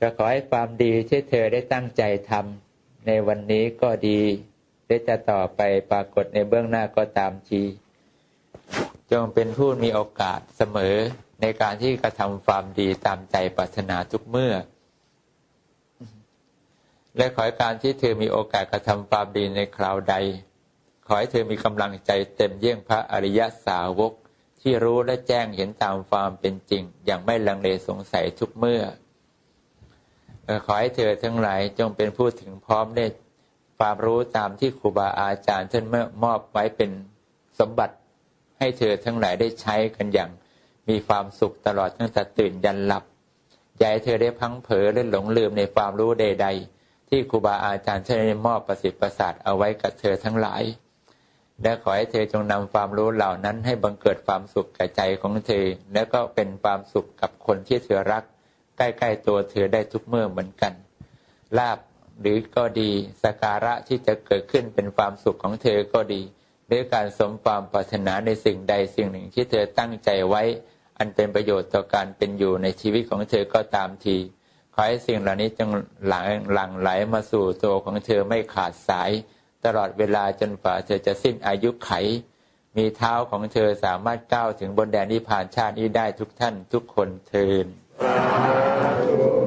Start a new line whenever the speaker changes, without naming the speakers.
ก็ขอให้ความดีที่เธอได้ตั้งใจทำในวันนี้ก็ดีได้จะต่อไปปรากฏในเบื้องหน้าก็ตามทีจงเป็นผู้มีโอกาสเสมอในการที่กระทำความดีตามใจปรารถนาทุกเมื่อ และขอให้การที่เธอมีโอกาสกระทำความดีในคราวใด ขอให้เธอมีกำลังใจเต็มเยี่ยงพระอริยสาวกที่รู้และแจ้งเห็นตามความเป็นจริง อย่างไม่ลังเลสงสัยทุกเมื่อ ขอให้เธอทั้งหลายจงเป็นผู้ถึงพร้อมในความรู้ตามที่ครูบาอาจารย์ท่านมอบไว้เป็นสมบัติให้เธอทั้งหลายได้ใช้กันอย่างมีความสุขตลอดตั้งแต่ตื่นยันหลับอย่าให้เธอได้พังเผลอหรือหลงลืมในความรู้ใด ๆ ที่ครูบาอาจารย์ท่านได้มอบประสิทธิ์ประสาทเอาไว้กับเธอทั้งหลาย และขอให้เธอจงนำความรู้เหล่านั้นให้บังเกิดความสุขแก่ใจของเธอ และก็เป็นความสุขกับคนที่เธอรัก ใกล้ๆตัวเธอได้ทุกเมื่อเหมือนกัน ลาบหรือก็ดีสการะที่จะเกิดขึ้นเป็นความสุขของเธอก็ดี หรือการสมความปรารถนาในสิ่งใดสิ่งหนึ่งที่เธอตั้งใจไว้ อันเป็นประโยชน์ต่อการเป็นอยู่ในชีวิตของเธอก็ตามทีขอให้สิ่งเหล่านี้จงหลังหลังไหลมาสู่ตัวของเธอไม่ขาดสาย ตลอดเวลาจนฝ่าเธอจะสิ้นอายุไข มีเท้าของเธอสามารถก้าวถึงบนแดนนิพพานชาตินี้ได้ทุกท่านทุกคนเทิ น